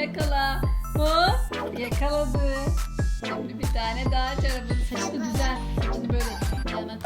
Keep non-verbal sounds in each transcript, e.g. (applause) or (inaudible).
yakala. Hop yakaladı. Şimdi bir tane daha çorabın saçını düzel. Saçını böyle yana.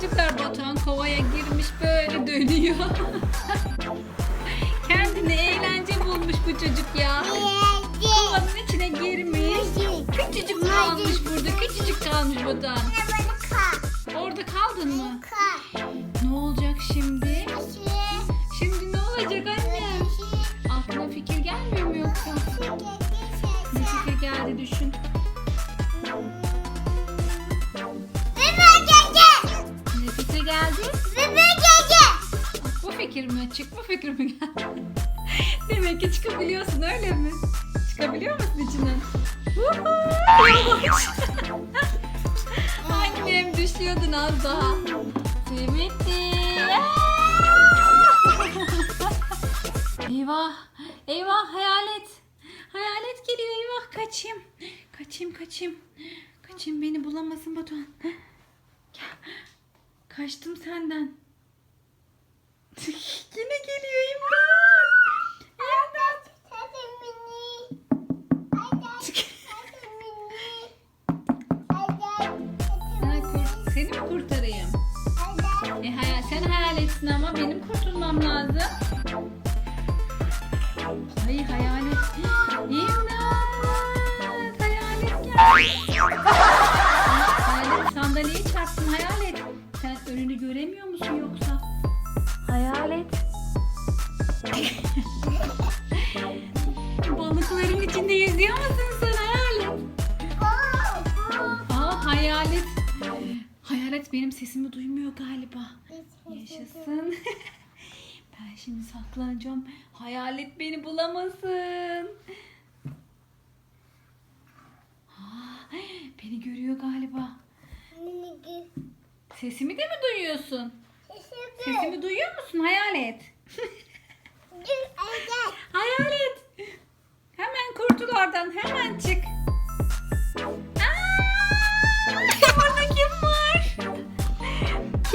Çocuklar Batuhan kovaya girmiş böyle dönüyor. (laughs) Kendine eğlence bulmuş bu çocuk ya. Kovanın içine girmiş. Küçücük kalmış burada. Küçücük kalmış Batuhan. Orada kaldın mı? Ne olacak şimdi? Şimdi ne olacak annem? Fikir mi? Çıkma fikir mi geldi? (laughs) Demek ki çıkabiliyorsun öyle mi? Çıkabiliyor musun içinden? (laughs) Annem düşüyordun az daha. Simitli. (laughs) eyvah. Eyvah hayalet. Hayalet geliyor eyvah kaçayım. Kaçayım kaçayım. Kaçayım beni bulamasın Batuhan. Kaçtım senden. Benim sesimi duymuyor galiba. Yaşasın. (laughs) ben şimdi saklanacağım. Hayalet beni bulamasın. Aa, beni görüyor galiba. Sesimi de mi duyuyorsun? Sesimi duyuyor musun hayalet? Hayalet. Hemen kurtul oradan. Hemen çık.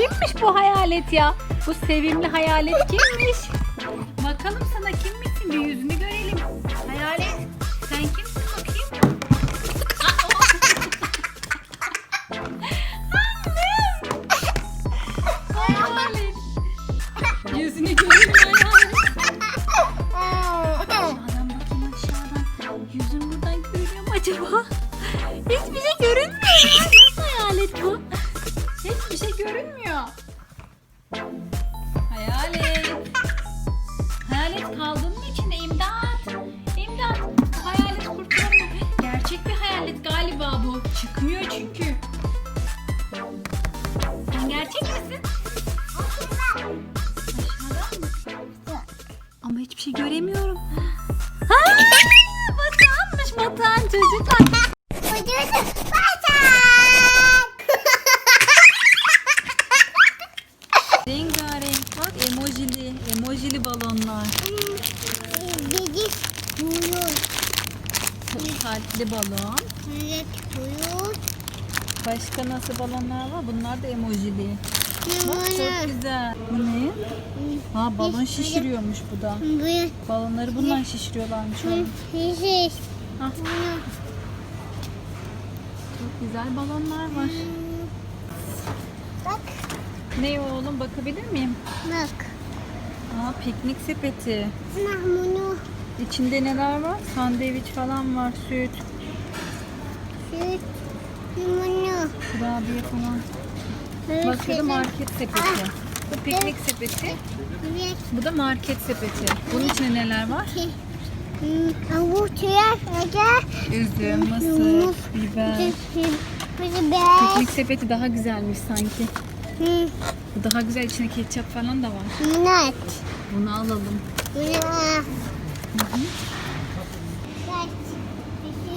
Kimmiş bu hayalet ya? Bu sevimli hayalet kimmiş? Bakalım sana kimmişsin bir yüzünü görelim. Hayalet sen kimsin bakayım? Hayalet. Yüzünü görelim hayalet. Aşağıdan bakayım aşağıdan. Yüzün buradan görünüyor mu acaba? Hiçbir şey görünmüyor. Balonlar. Kalpli balon. Başka nasıl balonlar var? Bunlar da emojili. Bak çok güzel. Bu ne? Ha balon şişiriyormuş bu da. Balonları bundan şişiriyorlarmış oğlum. Ah, çok güzel balonlar var. Bak, Ne oğlum bakabilir miyim? bak. Aa piknik sepeti. Mahmunu, İçinde neler var? Sandviç falan var, süt, süt, limonu. kurabiye falan. Bak şu da market sepeti. Bu piknik sepeti. Evet. Bu da market sepeti. Bunun içinde neler var? Hmm, Havuç, yer, ege, Üzüm, mısır, biber. biber. Piknik sepeti daha güzelmiş sanki. Hmm, Bu daha güzel içinde ketçap falan da var. Minat. Bunu alalım.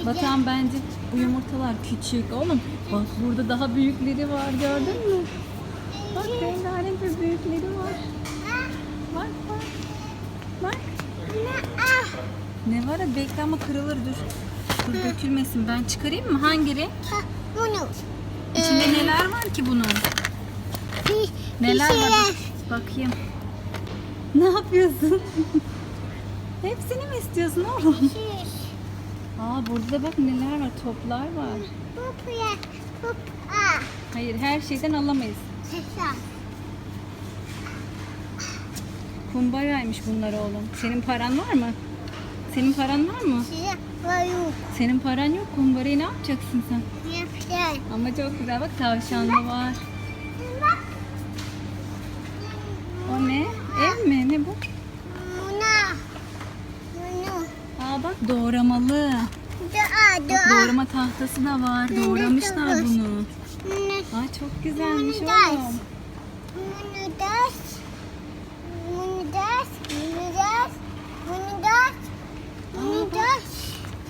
Batuhan bence bu yumurtalar küçük. Oğlum bak burada daha büyükleri var gördün mü? Bak rengarenk ve büyükleri var. Bak bak. Bak. Ne var ya bekle ama kırılır dur. Dur dökülmesin. Ben çıkarayım mı? Hangi renk? Bunu. İçinde neler var ki bunun? Neler var? Bakayım. Ne yapıyorsun? (laughs) Hepsini mi istiyorsun oğlum? Aa burada da bak neler var. Toplar var. Bu ya. Bu a. Hayır her şeyden alamayız. Kumbaraymış bunlar oğlum. Senin paran var mı? Senin paran var mı? Yok. Senin paran yok. Kumbarayı ne yapacaksın sen? Yapacağım. Ama çok güzel bak tavşanlı var. Bak. Ne? Ev mi? Ne bu? Buna. Bunu. Aa bak doğramalı. Dua Bak dua. doğrama tahtası da var. Doğramışlar bunu. Bunu. Aa çok güzelmiş Bunu da- oğlum. Bunu da. Bunu da. Bunu da. Bunu da. Bunu da.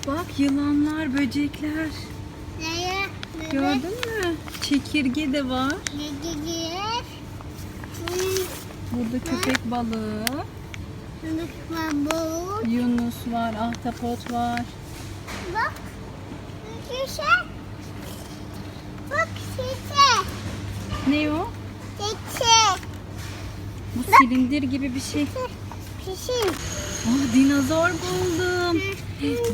Bak yılanlar, böcekler. Neye? Gördün mü? Çekirge de var. Ne gidiyor? Burada köpek balığı, Unutma bu. yunus var, ahtapot var. Bak. Şişe. Bak şişe. Ne o? Şişe. Bu silindir gibi bir şey. Şişe. Aa dinozor buldum.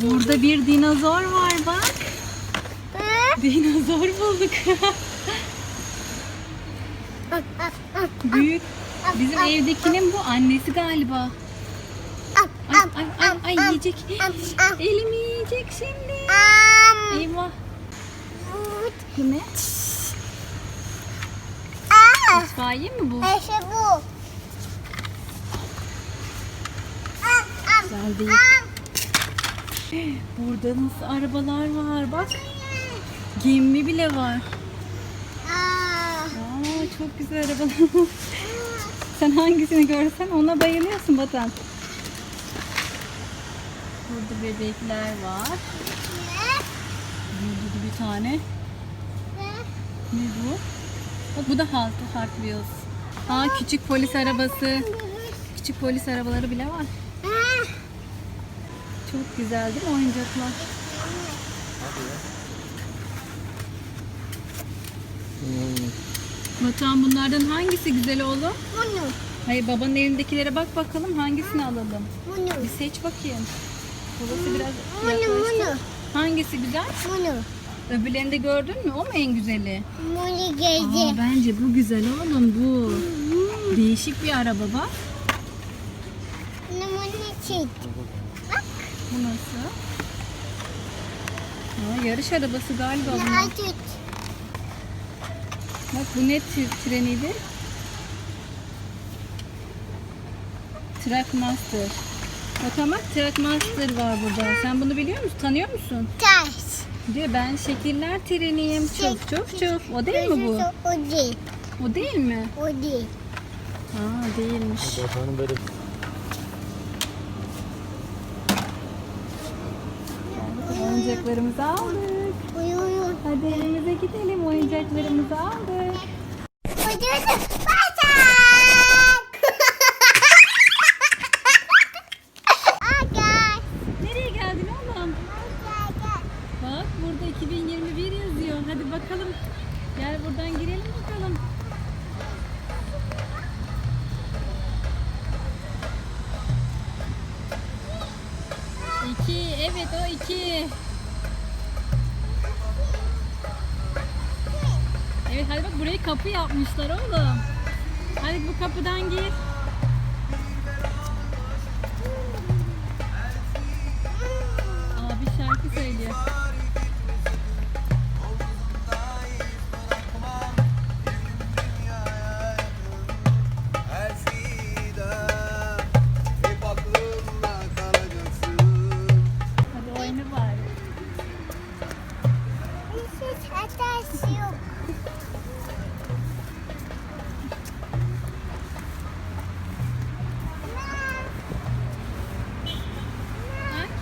Burada bir dinozor var bak. Bak. Dinozor bulduk. Bak, bak, bak. Büyük. Bizim evdekinin bu annesi galiba. Ay ay ay ay yiyecek. Elimi yiyecek şimdi. Eyvah. Bu ne? Aa, İtfaiye mi bu? işte bu. Güzel değil. Burada nasıl arabalar var bak. Gemi bile var. Aa, Aa, çok güzel arabalar. (laughs) Sen hangisini görsen ona bayılıyorsun Batan. Burada bebekler var. Burada bir tane. Ne? Bu? Bak bu da Hot, Hot Wheels. Aa küçük polis arabası. Küçük polis arabaları bile var. Çok güzel değil mi oyuncaklar? Batuhan bunlardan hangisi güzel oğlum? bunu, Hayır babanın elindekilere bak bakalım hangisini alalım. bunu, Bir seç bakayım. Babası biraz bunu, yaklaştı. bunu, Hangisi güzel? bunu. Öbürlerini de gördün mü? O mu en güzeli? Bunu Aa, geldi. bence bu güzel oğlum bu. Değişik bir araba bak. Bunu bunu çek. Bu nasıl? Aa, yarış arabası galiba bu. Bunu tut. Bak bu ne treniydi? Trackmaster. Bak Trackmaster var burada. Sen bunu biliyor musun? Tanıyor musun? Ters. Diyor ben şekiller treniyim. Çok çok çok. O değil mi bu? O değil. O değil mi? O değil. Aa değilmiş. Bakanın böyle Oyuncaklarımızı aldık. Hadi evimize gidelim. Oyuncaklarımızı aldık. Uyu Batak. Aga. Nereye geldin oğlum? Bak burada 2021 yazıyor. Hadi bakalım. Gel buradan girelim bakalım. İki. Evet o iki. Evet hadi bak burayı kapı yapmışlar oğlum. Hadi bu kapıdan gir.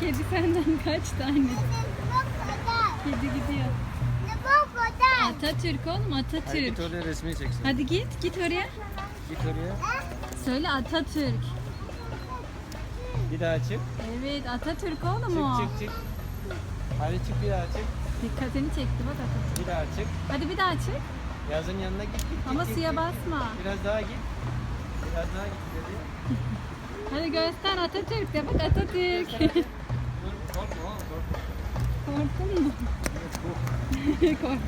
Kedi senden kaç tane? Kedi gidiyor. Atatürk oğlum Hadi Atatürk. git oraya resmi çeksin. Hadi git git oraya. Git oraya. Söyle Atatürk. Bir daha çık. Evet Atatürk oğlum o. Çık çık çık. Hadi çık bir daha çık. Dikkatini çekti bak Atatürk. Bir daha çık. Hadi bir daha çık. Yazın yanına git git. git, Ama git, suya git. basma. Biraz daha git. Biraz daha git dedi. Hadi göster Atatürk de bak Atatürk. Oğlum korkma. Korktun mu? (laughs) Korktum.